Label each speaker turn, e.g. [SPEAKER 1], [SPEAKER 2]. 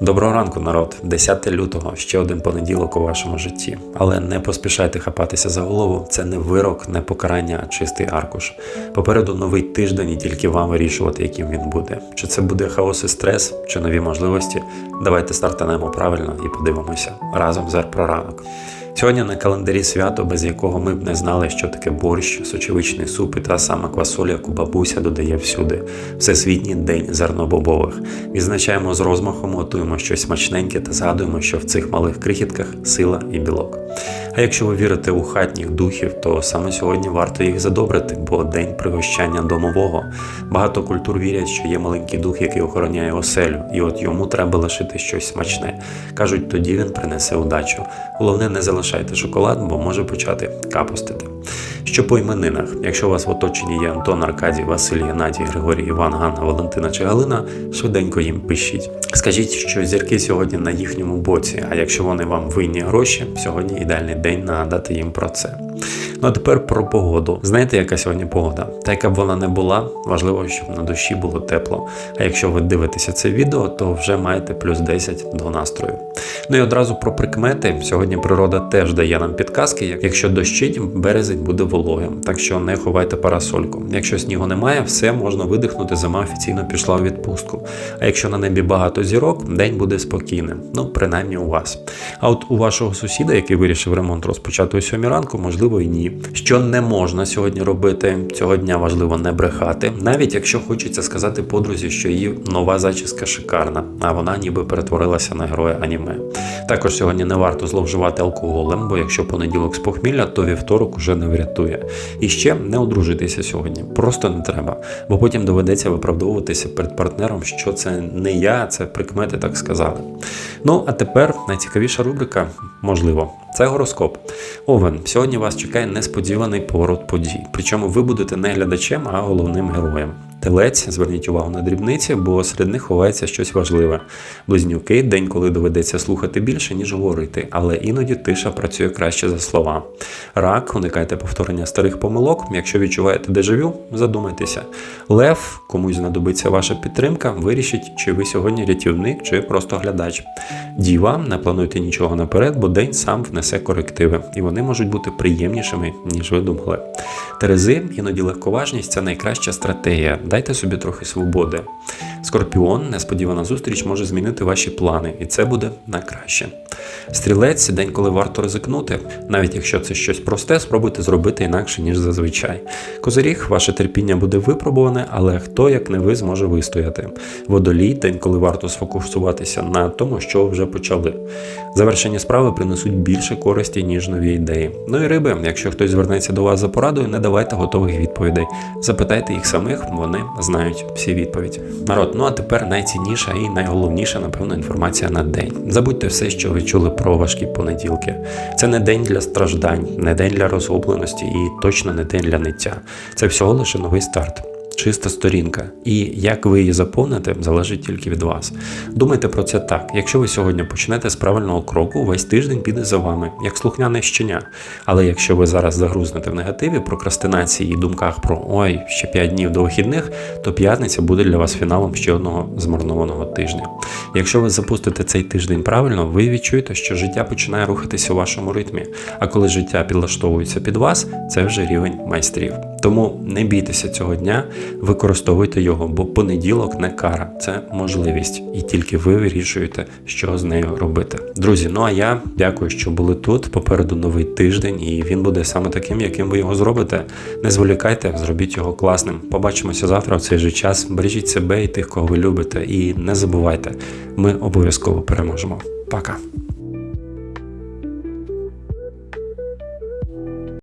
[SPEAKER 1] Доброго ранку, народ. 10 лютого, ще один понеділок у вашому житті. Але не поспішайте хапатися за голову. Це не вирок, не покарання, а чистий аркуш. Попереду новий тиждень, і тільки вам вирішувати, яким він буде. Чи це буде хаос і стрес, чи нові можливості. Давайте стартанемо правильно і подивимося разом з про ранок. Сьогодні на календарі свято, без якого ми б не знали, що таке борщ, сочевичний суп і та сама квасоля, яку бабуся додає всюди. Всесвітній день зернобобових. Відзначаємо з розмахом, готуємо щось смачненьке та згадуємо, що в цих малих крихітках сила і білок. А якщо ви вірите у хатніх духів, то саме сьогодні варто їх задобрити, бо день пригощання домового. Багато культур вірять, що є маленький дух, який охороняє оселю, і от йому треба лишити щось смачне. Кажуть, тоді він принесе удачу. Головне, не залишайте шоколад, бо може почати капустити. Що по іменинах, якщо у вас в оточенні є Антон, Аркадій, Василь, Геннадій, Григорій, Іван, Ганна, Валентина чи Галина, швиденько їм пишіть. Скажіть, що зірки сьогодні на їхньому боці, а якщо вони вам винні гроші, сьогодні ідеальний день нагадати їм про це. Ну а тепер про погоду. Знаєте, яка сьогодні погода? Та яка б вона не була, важливо, щоб на душі було тепло. А якщо ви дивитеся це відео, то вже маєте плюс 10 до настрою. Ну і одразу про прикмети. Сьогодні природа теж дає нам підказки. Якщо дощить, березень буде вологим, так що не ховайте парасольку. Якщо снігу немає, все можна видихнути. Зима офіційно пішла у відпустку. А якщо на небі багато зірок, день буде спокійним. Ну, принаймні у вас. А от у вашого сусіда, який вирішив ремонт розпочати о 7 ранку, можливо і ні. Що не можна сьогодні робити, цього дня важливо не брехати, навіть якщо хочеться сказати подрузі, що її нова зачіска шикарна, а вона ніби перетворилася на героя аніме. Також сьогодні не варто зловживати алкоголем, бо якщо понеділок з похмілля, то вівторок уже не врятує. І ще не одружитися сьогодні. Просто не треба, бо потім доведеться виправдовуватися перед партнером, що це не я, це прикмети так сказали. Ну а тепер найцікавіша рубрика, можливо, це гороскоп. Овен, сьогодні вас чекає несподіваний поворот подій. Причому ви будете не глядачем, а головним героєм. Телець, зверніть увагу на дрібниці, бо серед них ховається щось важливе. Близнюки день, коли доведеться слухати більше, ніж говорити, але іноді тиша працює краще за слова. Рак, уникайте повторення старих помилок. Якщо відчуваєте дежавю, задумайтеся. Лев, комусь знадобиться ваша підтримка, вирішіть, чи ви сьогодні рятівник, чи просто глядач. Діва, не плануйте нічого наперед, бо день сам внесе корективи, і вони можуть бути приємнішими, ніж ви думали. Терези, іноді легковажність це найкраща стратегія. Дайте собі трохи свободи. Скорпіон, несподівана зустріч може змінити ваші плани, і це буде на краще. Стрілець день, коли варто ризикнути. Навіть якщо це щось просте, спробуйте зробити інакше, ніж зазвичай. Козиріг, ваше терпіння буде випробуване, але хто, як не ви, зможе вистояти. Водолій, день, коли варто сфокусуватися на тому, що вже почали. Завершення справи принесуть більше користі, ніж нові ідеї. Ну і риби, якщо хтось звернеться до вас за порадою, не давайте готових відповідей. Запитайте їх самих, вони знають всі відповіді. Народ, ну а тепер найцінніша і найголовніша, напевно, інформація на день. Забудьте все, що ви чули про важкі понеділки. Це не день для страждань, не день для розгубленості і точно не день для ниття. Це всього лише новий старт. Чиста сторінка, і як ви її заповните, залежить тільки від вас. Думайте про це так. Якщо ви сьогодні почнете з правильного кроку, весь тиждень піде за вами, як слухняне щеня. Але якщо ви зараз загрузнете в негативі, прокрастинації і думках про ой, ще 5 днів до вихідних, то п'ятниця буде для вас фіналом ще одного змарнованого тижня. Якщо ви запустите цей тиждень правильно, ви відчуєте, що життя починає рухатися у вашому ритмі. А коли життя підлаштовується під вас, це вже рівень майстрів. Тому не бійтеся цього дня, використовуйте його, бо понеділок не кара, це можливість, і тільки ви вирішуєте, що з нею робити. Друзі, ну а я дякую, що були тут. Попереду новий тиждень, і він буде саме таким, яким ви його зробите. Не зволікайте, зробіть його класним. Побачимося завтра в цей же час. Бережіть себе і тих, кого ви любите, і не забувайте, ми обов'язково переможемо. Пока.